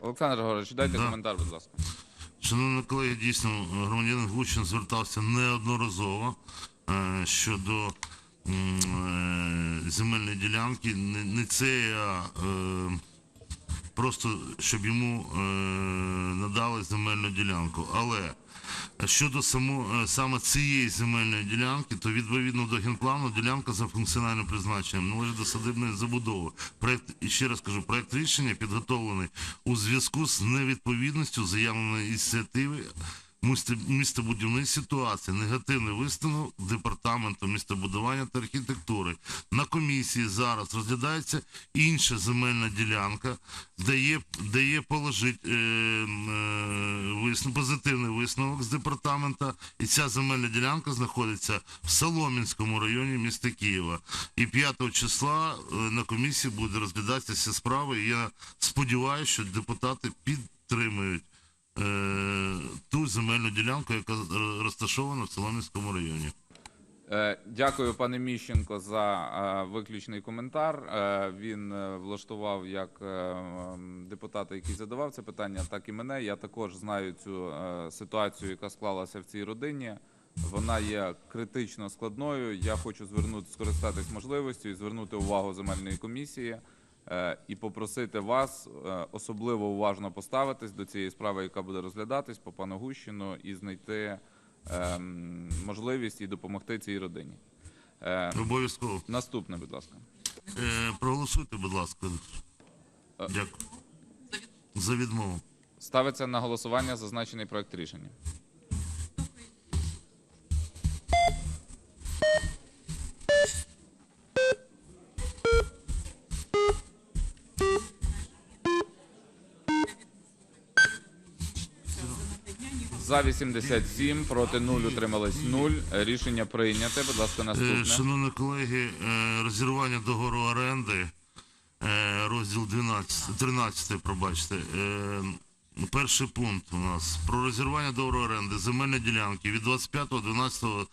Олександр Горович, дайте Да. коментар, будь ласка. Шановні колеги, дійсно, громадянин Гучин звертався неодноразово е, щодо м, е, земельної ділянки. Не, не це, а е, просто щоб йому е, надали земельну ділянку. Але щодо само, е, саме цієї земельної ділянки, то відповідно до генплану ділянка за функціональним призначенням належить до садибної забудови. Проект, і ще раз кажу, проект рішення підготовлений у зв'язку з невідповідністю заявленої ініціативи місто- містобудівної ситуації, негативний висновок департаменту містобудування та архітектури. На комісії зараз розглядається інша земельна ділянка, де є, де є положить, е, е, висновок, позитивний висновок з департамента, і ця земельна ділянка знаходиться в Соломінському районі міста Києва. І 5 числа е, на комісії буде розглядатися справа. І я сподіваюся, що депутати підтримують земельну ділянку, яка розташована в Солом'янському районі. Е, Дякую, пане Міщенко, за е, виключний коментар. Е, Він влаштував як депутата, який задавав це питання, так і мене. Я також знаю цю ситуацію, яка склалася в цій родині. Вона є критично складною. Я хочу звернути скористатись можливістю і звернути увагу земельної комісії і попросити вас е, особливо уважно поставитись до цієї справи, яка буде розглядатись по пану Гущину, і знайти ем, можливість і допомогти цій родині. Е, Обов'язково. наступне, будь ласка. Е, проголосуйте, будь ласка. Дякую. За відмову. Ставиться на голосування зазначений проект рішення. За 87, проти 0, утримались 0. Рішення прийняте. Будь ласка, Е, наступне. Шановні колеги, е, розірвання договору оренди, е, розділ 12, 13, пробачте. Перший пункт у нас про розірвання договору оренди земельної ділянки від 25.12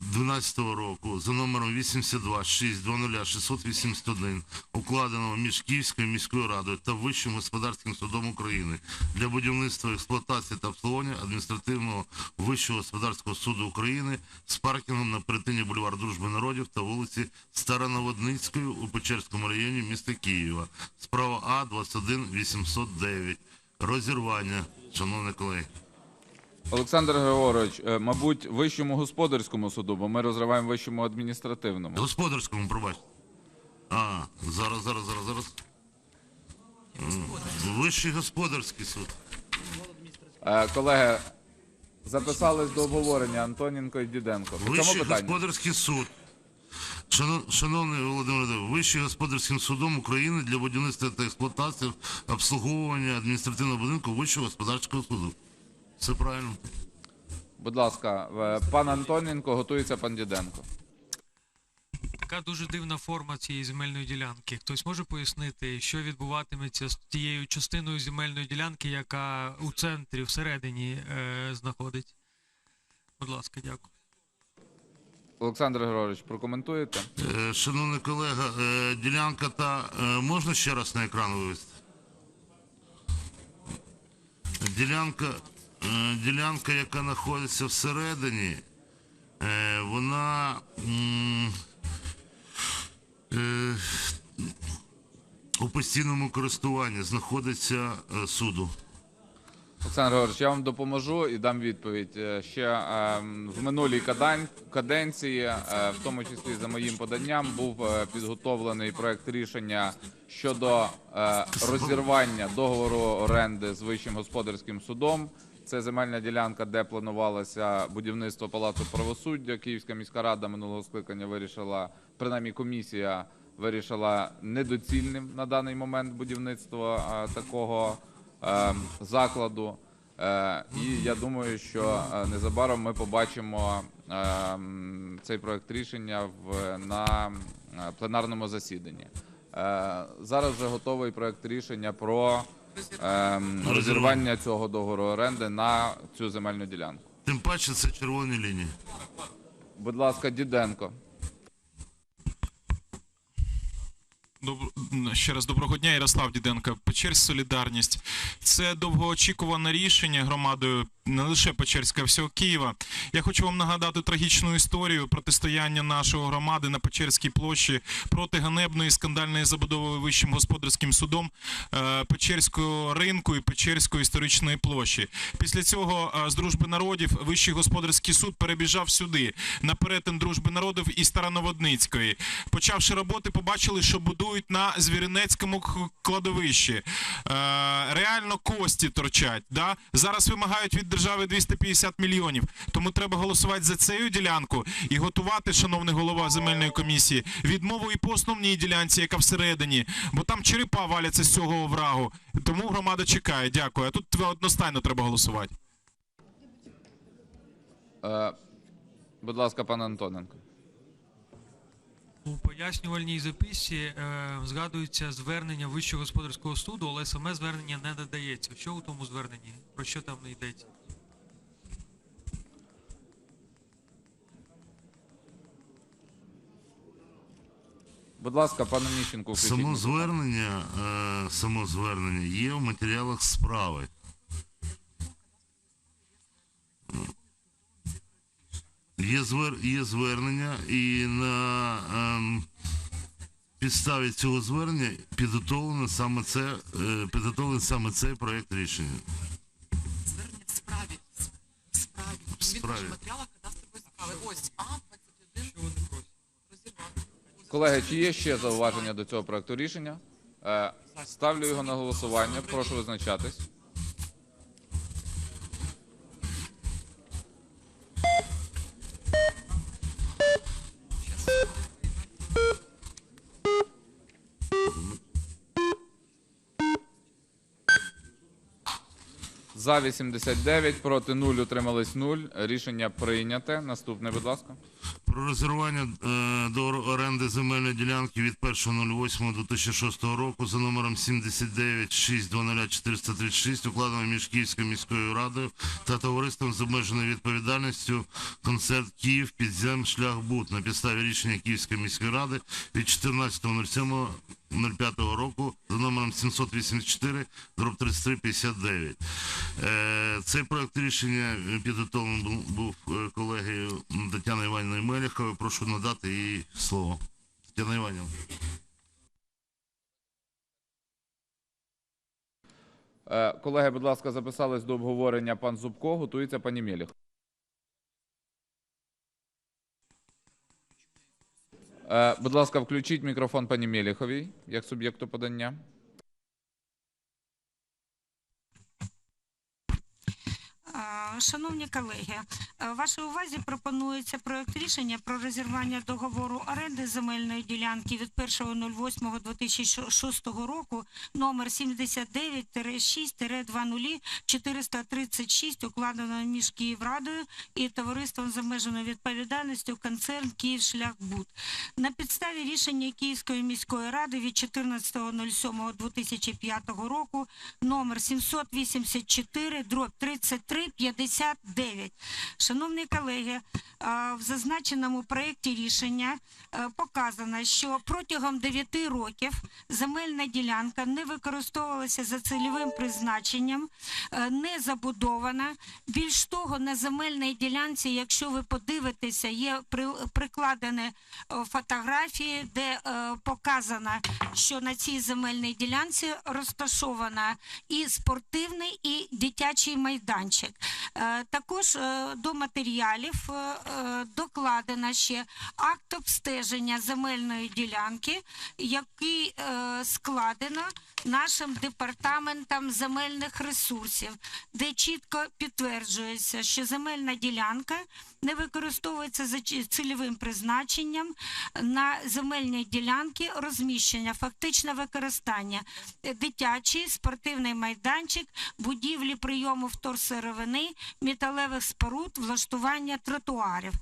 12 року за номером 82 600 681 укладеного між Київською міською радою та Вищим господарським судом України для будівництва, експлуатації та обслуговування адміністративного Вищого господарського суду України з паркінгом на перетині бульвар Дружби народів та вулиці Староноводницької у Печерському районі міста Києва. Справа А 21 809. Розірвання, шановні колеги. Олександр Григорович, е, мабуть, вищому господарському суду, бо ми розриваємо вищому адміністративному. Господарському, пробачте. А, зараз, зараз, зараз, зараз. М, Вищий господарський суд. Е, Колеги, записались до обговорення Антоненко і Діденко. По цьому Вищий питанню. господарський суд. Шано- Шановний Володимир Володимирович, Вищий господарським судом України для будівництва та експлуатації обслуговування адміністративного будинку Вищого господарського суду. Все правильно. Будь ласка, е, пан Антоненко, готується пан Діденко. Така дуже дивна форма цієї земельної ділянки. Хтось може пояснити, що відбуватиметься з тією частиною земельної ділянки, яка у центрі, всередині е, знаходить? Будь ласка, дякую. Олександр Григорович, прокоментуєте? Е, Шановний колега, е, ділянка та е, можна ще раз на екран вивести? Ділянка, ділянка, яка знаходиться всередині, е, вона е, у постійному користуванні знаходиться е, суду. Олександр Григорович, я вам допоможу і дам відповідь. Е, Ще е, в минулій каденції, е, в тому числі за моїм поданням, був е, підготовлений проект рішення щодо е, розірвання договору оренди з Вищим господарським судом. Це земельна ділянка, де планувалося будівництво палацу правосуддя. Київська міська рада минулого скликання вирішила, принаймні комісія вирішила недоцільним на даний момент будівництво е, такого е, закладу. Е, І я думаю, що незабаром ми побачимо цей проект рішення на пленарному засіданні. Зараз вже готовий проект рішення про е, м, розірвання цього договору оренди на цю земельну ділянку. Тим паче це червоні лінії. Будь ласка, Діденко. Ще раз доброго дня, Ярослав Діденко. Печерськ Солідарність. Це довгоочікуване рішення громадою не лише Печерська, а всього Києва. Я хочу вам нагадати трагічну історію протистояння нашої громади на Печерській площі проти ганебної скандальної забудови Вищим господарським судом е, Печерського ринку і Печерської історичної площі. Після цього е, з дружби народів Вищий господарський суд перебіжав сюди на перетин дружби народів і Староноводницької. Почавши роботи, побачили, що будують на Звіринецькому кладовищі. Е, реально кості торчать. Да? Зараз вимагають від держави 250 мільйонів. Тому треба голосувати за цю ділянку і готувати, шановний голова земельної комісії, відмову і по основній ділянці, яка всередині, бо там черепа валяться з цього оврагу. Тому громада чекає. Дякую. А тут одностайно треба голосувати. Е, будь ласка, пан Антоненко. У пояснювальній записці е, згадується звернення Вищого господарського суду, але саме звернення не надається. Що у тому зверненні? Про що там не йдеться? Будь ласка, пане Міщенко, включіть Само звернення, е, само звернення є в матеріалах справи. Є, звер, є звернення, і на ем, підставі цього звернення підготовлено саме це, е, підготовлений саме цей проект рішення. звернення в справі. В справі. В справі. В матеріалах кадастрової справи. Ось А21 Що вони просять? розірвати. Колеги, чи є ще зауваження до цього проекту рішення? Е, ставлю його на голосування. Прошу визначатись. За 89, проти 0, утримались 0. Рішення прийняте. Наступне, будь ласка. Про резервування е, до оренди земельної ділянки від 1.08.2006 року за номером 796000436 укладено між Київською міською радою та товариством з обмеженою відповідальністю концерт Київ підзем шлях Бут на підставі рішення Київської міської ради від 14.07.05 року за номером 784 дроб 3359. Е, Цей проект рішення підготовлений був е, колегією Тетяни Іванівною Меліховою. Прошу надати їй слово. Тетяна Іванівна. Е, Колеги, будь ласка, записались до обговорення пан Зубко, готується пані Мєліх. Будь ласка, включіть мікрофон пані Мєліховій, як суб'єкту подання. Е, Шановні колеги, е, вашій увазі пропонується проект рішення про розірвання договору оренди земельної ділянки від 1.08.2006 року номер 79-6-20-436, укладеного між Київрадою і товариством з обмеженою відповідальністю концерн «Київшляхбуд». На підставі рішення Київської міської ради від 14.07.2005 року номер 784 дроб 3359. Шановні колеги, в зазначеному проєкті рішення е, показано, що протягом 9 років земельна ділянка не використовувалася за цільовим призначенням, е, не забудована. Більш того, на земельній ділянці, якщо ви подивитеся, є прикладені е, фотографії, де е, показано, що на цій земельній ділянці розташована і спортивний, і дитячий майданчик. Е, Також е, до матеріалів е, докладено ще акт обстеження земельної ділянки, який складено нашим департаментом земельних ресурсів, де чітко підтверджується, що земельна ділянка не використовується за цільовим призначенням на земельній ділянці розміщення, фактичне використання, дитячий спортивний майданчик, будівлі прийому вторсировини, металевих споруд, влаштування тротуарів.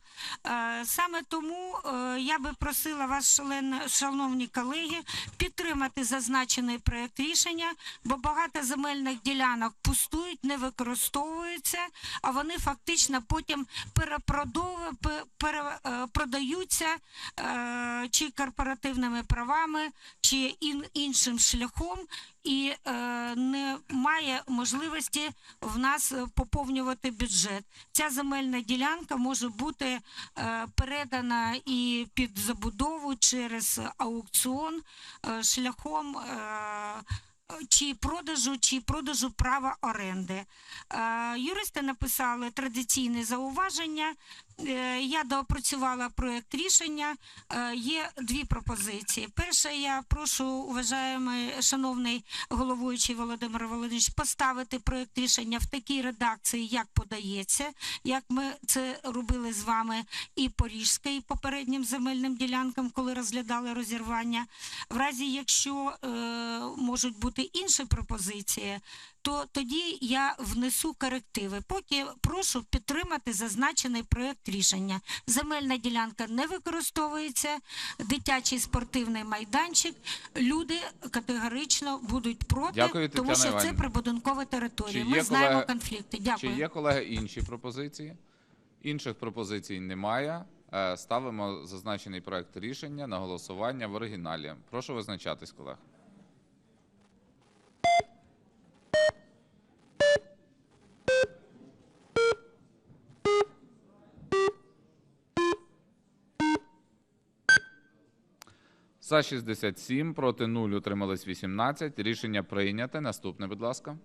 Е, Саме тому е, я би просила вас, шановні колеги, підтримати зазначений проект рішення, бо багато земельних ділянок пустують, не використовуються, а вони фактично потім перепродов- пе- пере- е, чи корпоративними правами, чи іншим шляхом, і немає можливості в нас е, поповнювати бюджет. Ця земельна ділянка може бути е, передана і під забудову через аукціон е, шляхом. Е, чи продажу, чи продажу права оренди. Юристи написали традиційне зауваження. Е, я доопрацювала проєкт рішення. Е, є дві пропозиції. Перше, я прошу, уважаємий шановний головуючий Володимир Володимирович, поставити проєкт рішення в такій редакції, як подається, як ми це робили з вами і по Ріжській, і попереднім земельним ділянкам, коли розглядали розірвання. В разі, якщо е, можуть бути інші пропозиції, то тоді я внесу корективи. Поки прошу підтримати зазначений проєкт рішення. Земельна ділянка не використовується, дитячий спортивний майданчик. Люди категорично будуть проти, Дякую, тому що це прибудинкова територія. Чи Ми є знаємо колеги- конфлікти. Чи Дякую. є, колеги, інші пропозиції? Інших пропозицій немає. Е, Ставимо зазначений проект рішення на голосування в оригіналі. Прошу визначатись, колег. За 67, проти 0, утримались 18. Рішення прийнято. Наступне, будь ласка.